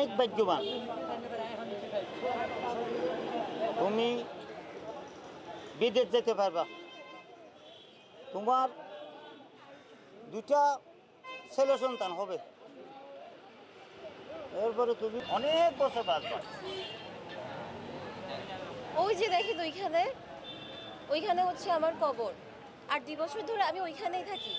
অনেক ভাগ্যবান। তুমি বিদেশ যেতে পারবা। তোমার দুটা ছেলে সন্তান হবে। এরপরে তুমি অনেক বছর বাঁচবা। ওই যে দেখি ওইখানে ওইখানে হচ্ছে আমার কবর। আর দুই বছর ধরে আমি ওইখানেই থাকি।